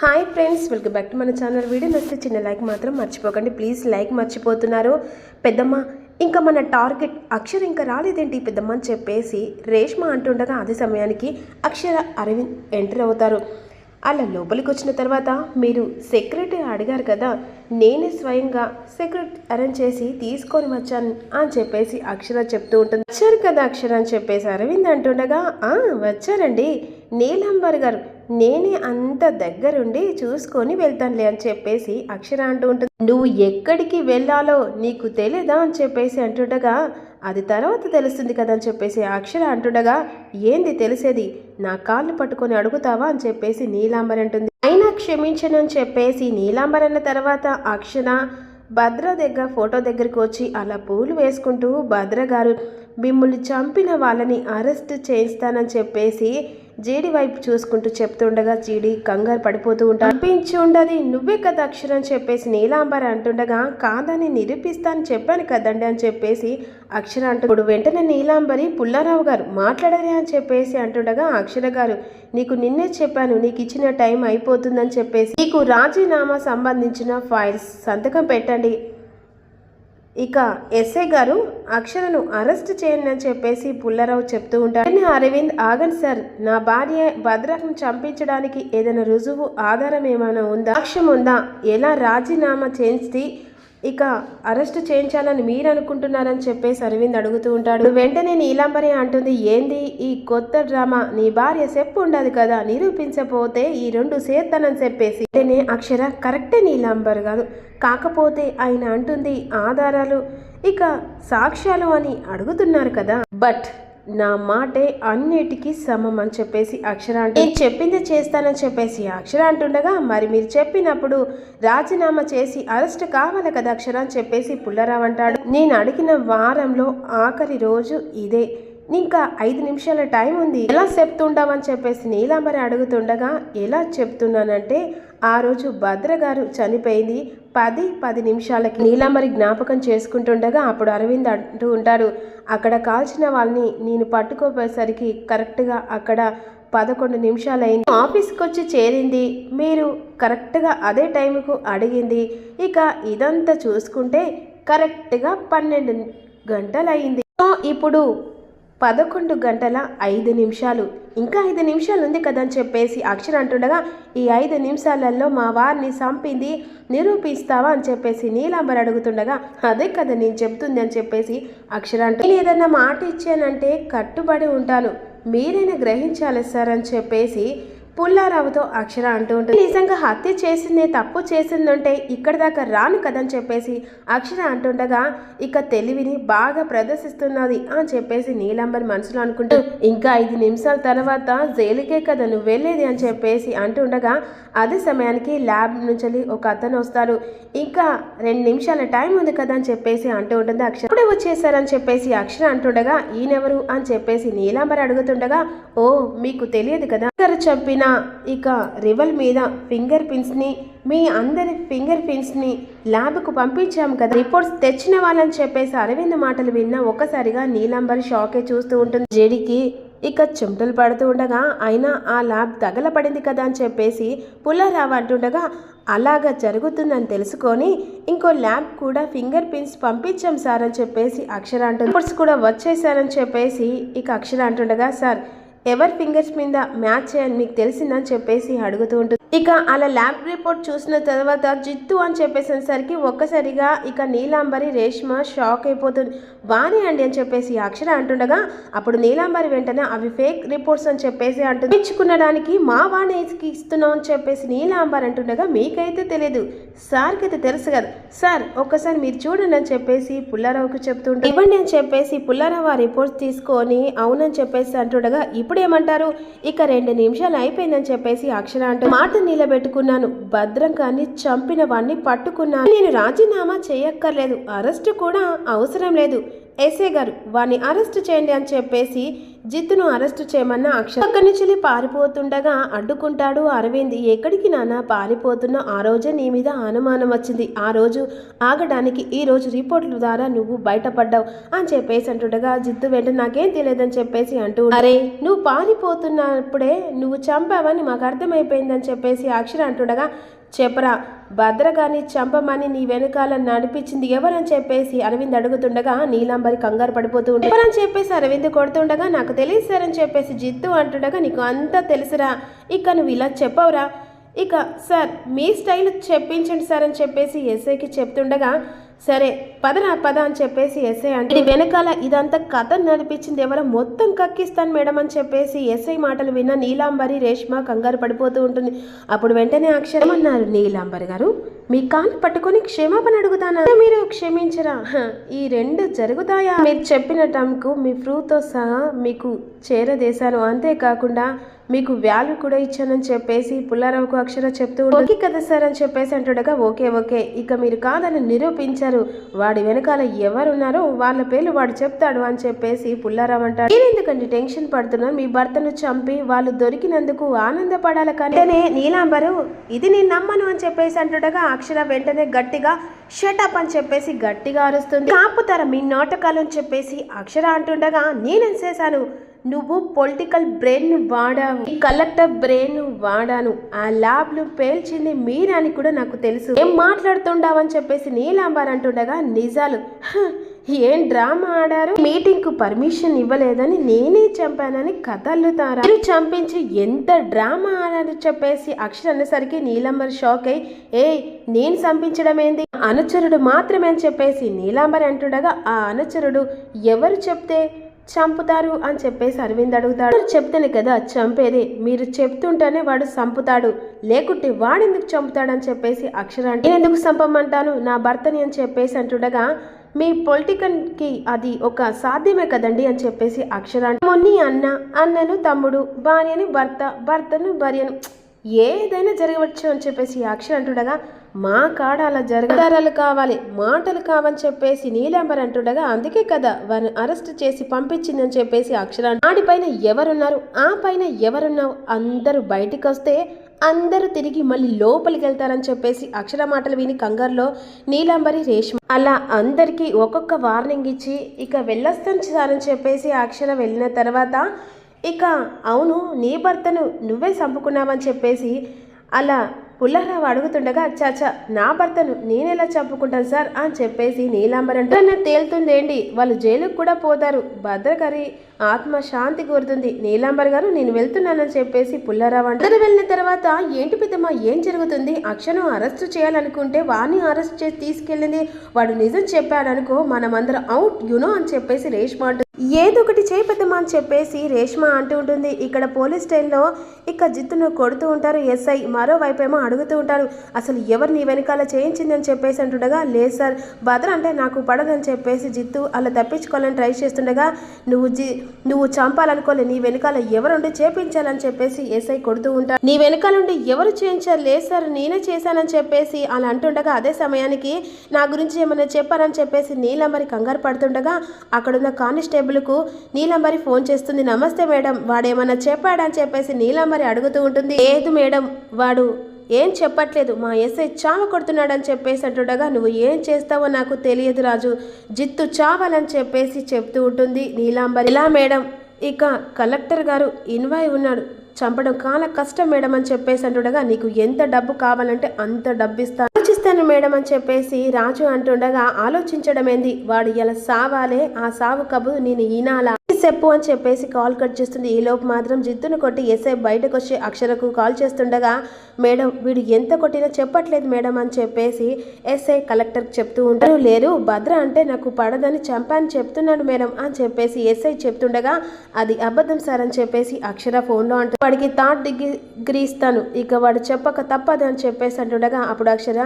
Hi friends welcome back to మన channel video నచ్చితే చిన్న లైక్ మాత్రం మర్చిపోకండి. ప్లీజ్ లైక్ మర్చిపోతున్నారు. పెద్దమ్మ ఇంకా మన టార్గెట్ అక్షర ఇంకా రాలేదేంటి? పెద్దమ్మ అని చెప్పేసి రేష్మ అంటుండగా అదే సమయానికి అక్షర అరవింద్ ఎంటర్ అవుతారు. అలా లోపలికి వచ్చిన తర్వాత మీరు సెక్రటరీ అడిగారు కదా నేనే స్వయంగా సెక్రటరీ అరేంజ్ చేసి తీసుకొని వచ్చాను అని చెప్పేసి అక్షర చెప్తూ ఉంటుంది. వచ్చారు కదా అక్షర అని చెప్పేసి అరవింద్ అంటుండగా వచ్చారండి. నీలాంబర్ గారు నేనే అంత దగ్గరుండి చూసుకొని వెళ్తానులే అని చెప్పేసి అక్షర అంటూ ఉంటుంది. నువ్వు ఎక్కడికి వెళ్ళాలో నీకు తెలియదా అని చెప్పేసి అంటుండగా అది తర్వాత తెలుస్తుంది కదా అని చెప్పేసి అక్షర అంటుండగా ఏంది తెలిసేది? నా కాళ్ళు పట్టుకొని అడుగుతావా అని చెప్పేసి నీలాంబర్ అంటుంది. అయినా క్షమించను అని చెప్పేసి నీలాంబర్ అన్న తర్వాత అక్షర భద్ర దగ్గర ఫోటో దగ్గరికి వచ్చి అలా పూలు వేసుకుంటూ భద్ర గారు మిమ్మల్ని చంపిన వాళ్ళని అరెస్ట్ చేయిస్తానని చెప్పేసి జీడి వైపు చూసుకుంటూ చెప్తుండగా జీడి కంగారు పడిపోతూ ఉంటా అనిపించి ఉండదు నువ్వే కదా అక్షరం అని చెప్పేసి నీలాంబర్ అంటుండగా కాదని నిరూపిస్తాను చెప్పాను కదండి అని చెప్పేసి అక్షర అంటుడు వెంటనే నీలాంబరి పుల్లారావు గారు మాట్లాడరే అని చెప్పేసి అంటుండగా అక్షర గారు నీకు నిన్నే చెప్పాను నీకు ఇచ్చిన టైం అయిపోతుందని చెప్పేసి నీకు రాజీనామా సంబంధించిన ఫైల్స్ సంతకం పెట్టండి ఇక ఎస్ఐ గారు అక్షరను అరెస్ట్ చేయండి అని చెప్పేసి పుల్లారావు చెప్తూ ఉంటారు. అరవింద్ ఆగన్ సార్ నా భార్య భద్రకం చంపించడానికి ఏదైనా రుజువు ఆధారం ఏమైనా ఉందా? సాక్ష్యం ఉందా? ఎలా రాజీనామా చేసి ఇక అరెస్ట్ చేయించాలని మీరు అనుకుంటున్నారని చెప్పేసి అరవింద్ అడుగుతూ ఉంటాడు. వెంటనే నీలాంబరి అంటుంది ఏంది? ఈ కొత్త డ్రామా? నీ భార్య చెప్పు ఉండదు కదా నిరూపించపోతే ఈ రెండు సేత్తనని చెప్పేసి. వెంటనే అక్షర కరెక్టే నీలాంబర్ కాదు కాకపోతే ఆయన అంటుంది ఆధారాలు. ఇక సాక్ష్యాలు అని అడుగుతున్నారు కదా. బట్ నా మాటే అన్నిటికీ సమం అని చెప్పేసి అక్షర అంటే నేను చెప్పింది చేస్తానని చెప్పేసి అక్షర అంటుండగా మరి మీరు చెప్పినప్పుడు రాజీనామా చేసి అరెస్ట్ కావాలి కదా అక్షర? అని చెప్పేసి పుల్లరావు అంటాడు. నేను అడిగిన వారంలో ఆఖరి రోజు ఇదే ఇంకా ఐదు నిమిషాల టైం ఉంది. ఎలా చెప్తుంటావని చెప్పేసి నీలాంబరి అడుగుతుండగా ఎలా చెప్తున్నానంటే ఆ రోజు భద్ర గారు చనిపోయింది. పది పది నిమిషాలకి నీలాంబరి జ్ఞాపకం చేసుకుంటుండగా అప్పుడు అరవింద్ అంటూ ఉంటాడు అక్కడ కాల్చిన వాళ్ళని నేను పట్టుకోపోయేసరికి కరెక్ట్గా అక్కడ పదకొండు నిమిషాలైంది. ఆఫీస్కి వచ్చి చేరింది. మీరు కరెక్ట్గా అదే టైంకు అడిగింది. ఇక ఇదంతా చూసుకుంటే కరెక్ట్గా పన్నెండు గంటలయ్యింది సో ఇప్పుడు పదకొండు గంటల ఐదు నిమిషాలు. ఇంకా ఐదు నిమిషాలు ఉంది కదా అని చెప్పేసి అక్షర అంటుండగా ఈ ఐదు నిమిషాలలో మా వారిని చంపింది నిరూపిస్తావా అని చెప్పేసి నీలాంబర్ అడుగుతుండగా అదే కదా నేను చెప్తుంది అని చెప్పేసి అక్షర అంటే నేను ఏదన్నా మాట ఇచ్చానంటే కట్టుబడి ఉంటాను. మీరైనా గ్రహించాలి సార్ అని చెప్పేసి పుల్లారావుతో అక్షర అంటూ ఉంటుంది. నిజంగా హత్య చేసింది తప్పు చేసిందంటే ఇక్కడి దాకా రాను కదని చెప్పేసి అక్షర అంటుండగా ఇక తెలివిని బాగా ప్రదర్శిస్తున్నది అని చెప్పేసి నీలాంబర్ మనసులో అనుకుంటూ ఇంకా ఐదు నిమిషాల తర్వాత జైలుకే కదా నువ్వు వెళ్ళేది అని చెప్పేసి అంటుండగా అదే సమయానికి ల్యాబ్ నుంచి ఒక అతను వస్తారు ఇంకా రెండు నిమిషాల టైం ఉంది కదా అని చెప్పేసి అంటూ ఉంటుంది అక్షర. ఇప్పుడే వచ్చేసారని చెప్పేసి అక్షర అంటుండగా ఈయనెవరు అని చెప్పేసి నీలాంబర్ అడుగుతుండగా ఓ మీకు తెలియదు కదా? చెప్పిన ఇక రివల్ మీద ఫింగర్ ప్రింట్స్ని మీ అందరి ఫింగర్ ప్రింట్స్ని ల్యాబ్కు పంపించాము కదా. రిపోర్ట్స్ తెచ్చిన వాళ్ళని చెప్పేసి అరవింద్ మాటలు విన్న ఒక్కసారిగా నీలాంబర్ షాకే చూస్తూ ఉంటుంది. జడికి ఇక చెమటలు పడుతూ ఉండగా అయినా ఆ ల్యాబ్ తగలపడింది కదా అని చెప్పేసి పుల్లారావు అంటుండగా అలాగా జరుగుతుందని తెలుసుకొని ఇంకో ల్యాబ్ కూడా ఫింగర్ ప్రింట్స్ పంపించాం సార్ అని చెప్పేసి అక్షర అంటుంది రిపోర్ట్స్ కూడా వచ్చేసారని చెప్పేసి ఇక అక్షర అంటుండగా సార్ ఎవరి ఫింగర్స్ మీద మ్యాచ్ అని మీకు తెలిసిందని చెప్పేసి అడుగుతూ ఉంటుంది. ఇక అలా ల్యాబ్ రిపోర్ట్ చూసిన తర్వాత జిత్తు అని చెప్పేసరికి ఒక్కసారిగా ఇక నీలాంబరి రేష్మ షాక్ అయిపోతుంది. వాణి అండి అని చెప్పేసి అక్షర అంటుండగా అప్పుడు నీలాంబరి వెంటనే అవి ఫేక్ రిపోర్ట్స్ అని చెప్పేసి అంటుంది. తెచ్చుకునడానికి మా వాణికి ఇస్తున్నాం అని చెప్పేసి నీలాంబర్ అంటుండగా మీకైతే తెలియదు సార్కి అయితే తెలుసు కదా. సార్ ఒక్కసారి మీరు చూడండి అని చెప్పేసి పుల్లారావుకి చెప్తుంటే ఇవ్వండి అని చెప్పేసి పుల్లారావు ఆ రిపోర్ట్స్ తీసుకొని అవునని చెప్పేసి అంటుండగా ఇప్పుడు ఏమంటారు ఇక రెండు నిమిషాలు అయిపోయిందని చెప్పేసి అక్షర అంటూ మాట నిలబెట్టుకున్నాను. భద్రం కానీ చంపిన వాడిని పట్టుకున్నాను. నేను రాజీనామా చేయక్కర్లేదు. అరెస్ట్ కూడా అవసరం లేదు. ఎస్ఏ గారు వాడిని అరెస్ట్ చేయండి అని చెప్పేసి జిత్తును అరెస్ట్ చేయమన్న అక్షర అక్కడి నుంచి పారిపోతుండగా అడ్డుకుంటాడు అరవింద్. ఎక్కడికి నాన్న? పారిపోతున్నా ఆ రోజే నీ మీద అనుమానం వచ్చింది. ఆ రోజు ఆగడానికి ఈ రోజు రిపోర్ట్ల ద్వారా నువ్వు బయటపడ్డావు అని చెప్పేసి అంటుండగా జిత్తు వెంట నాకేం తెలియదని చెప్పేసి అంటూ అరే నువ్వు పారిపోతున్నప్పుడే నువ్వు చంపావని మాకు అర్థమైపోయిందని చెప్పేసి అక్షర అంటుండగా చెప్పరా భద్రగాని చంపమని నీ వెనకాల నడిపించింది ఎవరని చెప్పేసి అరవింద్ అడుగుతుండగా నీలాంబరి కంగారు పడిపోతూ ఉంటే ఎవరని చెప్పేసి అరవింద్ కొడుతుండగా నాకు తెలియదు సార్ అని చెప్పేసి జిత్తు అంటుండగా నీకు అంతా తెలుసురా ఇక నువ్వు ఇలా చెప్పవురా. ఇక సార్ మీ స్టైల్ చెప్పించండి సార్ అని చెప్పేసి ఎస్ఐకి చెప్తుండగా సరే పదరా పద అని చెప్పేసి ఎస్ఐ అంటే "ఇది వెనకాల ఇదంతా కథ నడిపించింది ఎవరో మొత్తం కక్కిస్తాను మేడం అని చెప్పేసి ఎస్ఐ మాటలు విన్న నీలాంబరి రేష్మ కంగారు పడిపోతూ ఉంటుంది. అప్పుడు వెంటనే అక్షరం అన్నారు నీలాంబరి గారు మీ కాలు పట్టుకొని క్షమాపణ అడుగుతానా? మీరు క్షమించరా? ఈ రెండు జరుగుతాయా? మీరు చెప్పిన టంకు మీ ఫ్రూతో సహా మీకు చేరదేశాను. అంతేకాకుండా మీకు వాల్యూ కూడా ఇచ్చానని చెప్పేసి పుల్లారావుకు అక్షర చెప్తూ ఓకే కదా సార్ అని చెప్పేసి అంటుండగా ఓకే ఓకే ఇక మీరు కాదని నిరూపించారు. వాడి వెనకాల ఎవరున్నారో వాళ్ళ పేర్లు వాడు చెప్తాడు అని చెప్పేసి పుల్లారావు అంటాడు. నేను ఎందుకండి టెన్షన్ పడుతున్నాను? మీ భర్తను చంపి వాళ్ళు దొరికినందుకు ఆనందపడాలి కానీ. నీలాంబరు ఇది నేను నమ్మను అని చెప్పేసి అంటుండగా అక్షర వెంటనే గట్టిగా షటప్ అని చెప్పేసి గట్టిగా అరుస్తుంది. కాపుతారా మీ నాటకాలు? అని చెప్పేసి అక్షర అంటుండగా నేనేం చేశాను? నువ్వు పొలిటికల్ బ్రెయిన్ వాడావు. కలెక్టర్ బ్రెయిన్ వాడాను. ఆ ల్యాబ్లు పేల్చింది మీరని కూడా నాకు తెలుసు. ఏం మాట్లాడుతుండావు అని చెప్పేసి నీలాంబార్ అంటుండగా నిజాలు. ఏం డ్రామా ఆడారు? మీటింగ్కు పర్మిషన్ ఇవ్వలేదని నేనే చంపానని కథల్లుతారా మీరు చంపించి ఎంత డ్రామా ఆడారు చెప్పేసి అక్షర అనేసరికి నీలాంబర్ షాక్ అయి ఏ నేను చంపించడం ఏంది? అనుచరుడు మాత్రమే అని చెప్పేసి నీలాంబర్ అంటుండగా ఆ అనుచరుడు ఎవరు చెప్తే చంపుతారు అని చెప్పేసి అరవింద్ అడుగుతాడు. చెప్తేనే కదా చంపేది. మీరు చెప్తుంటేనే వాడు చంపుతాడు. లేకుంటే వాడెందుకు చంపుతాడని చెప్పేసి అక్షర అంటే ఎందుకు చంపమంటాను? నా భర్తని అని చెప్పేసి అంటుండగా మీ పొలిటికల్కి అది ఒక సాధ్యమే కదండి అని చెప్పేసి అక్షర మొన్ని అన్న అన్నను తమ్ముడు భార్యని భర్త భర్తను భార్యను ఏదైనా జరగవచ్చు అని చెప్పేసి అక్షర అంటుండగా మా కాడ అలా జరగదారాలు కావాలి మాటలు కావని చెప్పేసి నీలాంబర్ అంటుండగా అందుకే కదా వారిని అరెస్ట్ చేసి పంపించిందని చెప్పేసి అక్షర ఆడిపైన ఎవరున్నారు ఆ పైన ఎవరున్నావు? అందరూ బయటికి వస్తే అందరూ తిరిగి మళ్ళీ లోపలికి వెళ్తారని చెప్పేసి అక్షర మాటలు విని కంగారులో నీలాంబరి రేష్మ అలా అందరికీ ఒక్కొక్క వార్నింగ్ ఇచ్చి ఇక వెళ్ళొస్తాను సార్ అని చెప్పేసి అక్షర వెళ్ళిన తర్వాత ఇక అవును నీ భర్తను నువ్వే చంపుకున్నావని చెప్పేసి అలా పుల్లారావు అడుగుతుండగా చాచా నా భర్తను నేనెలా చంపుకుంటాను సార్? అని చెప్పేసి నీలాంబరం తేలుతుందేంటి? తేలుతుంది వాళ్ళు జైలుకు కూడా పోతారు. భద్రకరి ఆత్మ శాంతి కోరుతుంది. నీలాంబర్ గారు నేను వెళ్తున్నానని చెప్పేసి పుల్లారావు అంటారు. వెళ్ళిన తర్వాత ఏంటి పెద్దమ్మ ఏం జరుగుతుంది? అక్షను అరెస్ట్ చేయాలనుకుంటే వాడిని అరెస్ట్ చేసి తీసుకెళ్ళింది. వాడు నిజం చెప్పాడనుకో మనమందరం అవుట్ యునో అని చెప్పేసి రేష్మ ఏదో ఒకటి చేయి అని చెప్పేసి రేష్మ అంటూ ఉంటుంది. ఇక్కడ పోలీస్ స్టైల్లో ఇక జిత్తును కొడుతూ ఉంటారు ఎస్ఐ. మరోవైపేమో అడుగుతూ ఉంటారు అసలు ఎవరు నీ వెనకాల చేయించింది అని చెప్పేసి అంటుండగా లేదు సార్ భద్ర అంటే నాకు పడదని చెప్పేసి జిత్తు అలా తప్పించుకోవాలని ట్రై చేస్తుండగా నువ్వు జి నువ్వు చంపాలనుకోలే నీ వెనకాల ఎవరుండి చేపించాలని చెప్పేసి ఎస్ఐ కొడుతూ ఉంటారు నీ వెనకాల నుండి ఎవరు చేయించారు? లేదు సార్ నేనే చేశానని చెప్పేసి అలా అంటుండగా అదే సమయానికి నా గురించి ఏమైనా చెప్పారని చెప్పేసి నీలమ్మరి కంగారు పడుతుండగా అక్కడున్న కానిస్టేబుల్కు నీలమ్మరి ఫోన్ చేస్తుంది. నమస్తే మేడం వాడేమన్నా చెప్పాడని చెప్పేసి నీలాంబరి అడుగుతూ ఉంటుంది. లేదు మేడం వాడు ఏం చెప్పట్లేదు. మా ఎస్ఐ చావ కొడుతున్నాడని చెప్పేసి అంటుండగా నువ్వు ఏం చేస్తావో నాకు తెలియదు రాజు. జిత్తు చావాలని చెప్పేసి చెప్తూ ఉంటుంది. నీలాంబరి ఇలా మేడం ఇక కలెక్టర్ గారు ఇన్వాయ్ ఉన్నాడు. చంపడం చాలా కష్టం మేడం అని చెప్పేసి అంటుండగా నీకు ఎంత డబ్బు కావాలంటే అంత డబ్బు ఇస్తాను ఆలోచిస్తాను మేడం అని చెప్పేసి రాజు అంటుండగా ఆలోచించడం ఏంది వాడు ఇలా సావాలే ఆ సావు కబు నేను ఈనాలా? చెప్పు అని చెప్పేసి కాల్ కట్ చేస్తుంది. ఈ లోపు మాత్రం జిత్తును కొట్టి ఎస్ఐ బయటకు వచ్చి అక్షరకు కాల్ చేస్తుండగా మేడం వీడు ఎంత కొట్టినా చెప్పట్లేదు మేడం అని చెప్పేసి ఎస్ఐ కలెక్టర్కి చెప్తూ ఉంటారు. లేరు భద్ర అంటే నాకు పడదని చంపాని చెప్తున్నాడు మేడం అని చెప్పేసి ఎస్ఐ చెప్తుండగా అది అబద్ధం సార్ అని చెప్పేసి అక్షర ఫోన్లో అంటూ వాడికి థర్డ్ డిగ్రీ ఇస్తాను ఇక వాడు చెప్పక తప్పదు అని చెప్పేసి అంటుండగా అప్పుడు అక్షర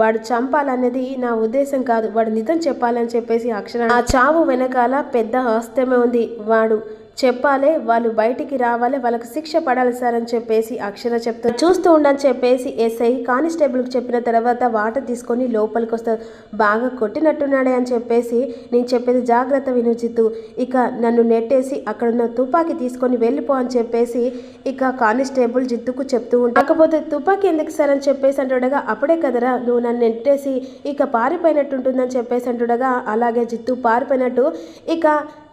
వాడు చంపాలనేది నా ఉద్దేశం కాదు వాడు నిజం చెప్పాలని చెప్పేసి అక్షర ఆ చావు వెనకాల పెద్ద ఆస్తమే ఉంది వాడు చెప్పాలి వాళ్ళు బయటికి రావాలి వాళ్ళకి శిక్ష పడాలి సార్ అని చెప్పేసి అక్షర చెప్తా చూస్తూ ఉండని చెప్పేసి ఎస్ఐ కానిస్టేబుల్కి చెప్పిన తర్వాత వాటర్ తీసుకొని లోపలికి వస్తారు. బాగా కొట్టినట్టున్నాడే అని చెప్పేసి నేను చెప్పేది జాగ్రత్త విను జిత్తు ఇక నన్ను నెట్టేసి అక్కడ ఉన్న తుపాకీ తీసుకొని వెళ్ళిపో అని చెప్పేసి ఇక కానిస్టేబుల్ జిత్తుకు చెప్తూ ఉంటాను కాకపోతే తుపాకీ ఎందుకు సార్ అని చెప్పేసి అంటుండగా అప్పుడే కదరా నువ్వు నన్ను నెట్టేసి ఇక పారిపోయినట్టు ఉంటుందని చెప్పేసి అంటుండగా అలాగే జిత్తు పారిపోయినట్టు ఇక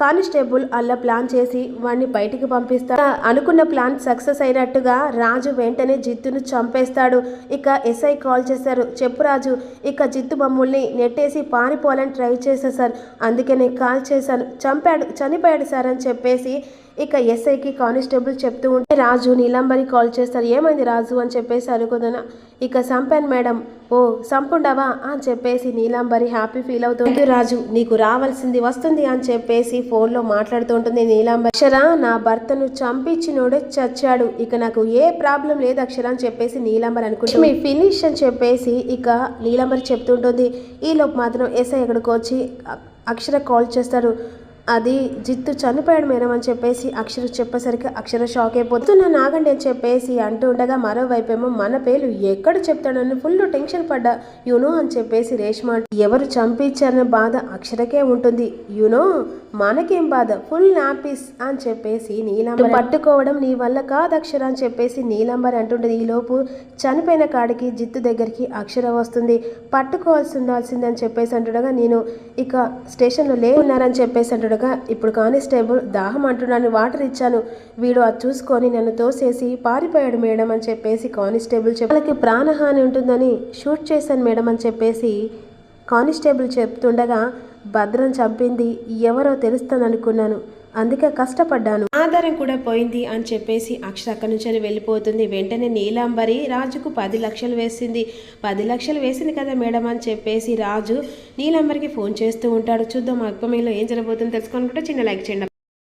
కానిస్టేబుల్ అలా ప్లాన్ చేసి వాడిని బయటికి పంపిస్తా. అనుకున్న ప్లాన్ సక్సెస్ అయినట్టుగా రాజు వెంటనే జిత్తును చంపేస్తాడు. ఇక ఎస్ఐ కాల్ చేశారు. చెప్పు రాజు ఇక జిత్తు మమ్మల్ని నెట్టేసి పారిపోవాలని ట్రై చేశా సార్. అందుకే నేను కాల్ చేశాను. చంపాడు చనిపోయాడు సార్ అని చెప్పేసి ఇక ఎస్ఐకి కానిస్టేబుల్ చెప్తూ ఉంటే రాజు నీలంబరి కాల్ చేస్తారు. ఏమైంది రాజు? అని చెప్పేసి అనుకుందన ఇక సంపాను మేడం ఓ సంపుండవా? అని చెప్పేసి నీలాంబరి హ్యాపీ ఫీల్ అవుతుంది రాజు నీకు రావాల్సింది వస్తుంది. అని చెప్పేసి ఫోన్లో మాట్లాడుతూ ఉంటుంది నీలాంబరి. అక్షర నా భర్తను చంపించినోడే చచ్చాడు. ఇక నాకు ఏ ప్రాబ్లం లేదు అక్షర అని చెప్పేసి నీలాంబరి అనుకుంటుంది మీ ఫినిష్ అని చెప్పేసి ఇక నీలాంబరి చెప్తుంటుంది ఈలోపు మాత్రం ఎస్ఐ ఎక్కడికి వచ్చి అక్షర కాల్ చేస్తారు. అది జిత్తు చనిపోయాడు మేడం అని చెప్పేసి అక్షర చెప్పేసరికి అక్షర షాక్ అయిపోతున్నా నాగండి అని చెప్పేసి అంటూ ఉండగా మరోవైపేమో మన పేరు ఎక్కడ చెప్తాడని ఫుల్ టెన్షన్ పడ్డా. యునో అని చెప్పేసి రేష్మా ఎవరు చంపించారన్న బాధ అక్షరకే ఉంటుంది. యునో మనకేం బాధ? ఫుల్ హ్యాపీస్ అని చెప్పేసి నీలాంబరి పట్టుకోవడం నీ వల్ల కాదు అక్షర అని చెప్పేసి నీలాంబరి అంటుండేది. ఈలోపు చనిపోయిన కాడికి జిత్తు దగ్గరికి అక్షర వస్తుంది. పట్టుకోవాల్సి ఉండాల్సింది అని చెప్పేసి అంటుండగా నేను ఇక స్టేషన్లో లే ఉన్నారని చెప్పేసి అంటుండగా ఇప్పుడు కానిస్టేబుల్ దాహం అంటున్నాను వాటర్ ఇచ్చాను. వీడు అది చూసుకొని నన్ను తోసేసి పారిపోయాడు మేడం అని చెప్పేసి కానిస్టేబుల్ చెప్పి వాళ్ళకి ప్రాణహాని ఉంటుందని షూట్ చేశాను మేడం అని చెప్పేసి కానిస్టేబుల్ చెప్తుండగా భద్రం చంపింది ఎవరో తెలుస్తుంది అనుకున్నాను అందుకే కష్టపడ్డాను. ఆధారం కూడా పోయింది అని చెప్పేసి అక్షర అక్కడి నుంచి వెళ్ళిపోతుంది. వెంటనే నీలాంబరి రాజుకు పది లక్షలు వేసింది. పది లక్షలు వేసింది కదా మేడం అని చెప్పేసి రాజు నీలాంబరికి ఫోన్ చేస్తూ ఉంటాడు. చూద్దాం అక్పమేలో ఏం జరగబోతుందో తెలుసుకోనుకుంటే చిన్న లైక్ చేయండి.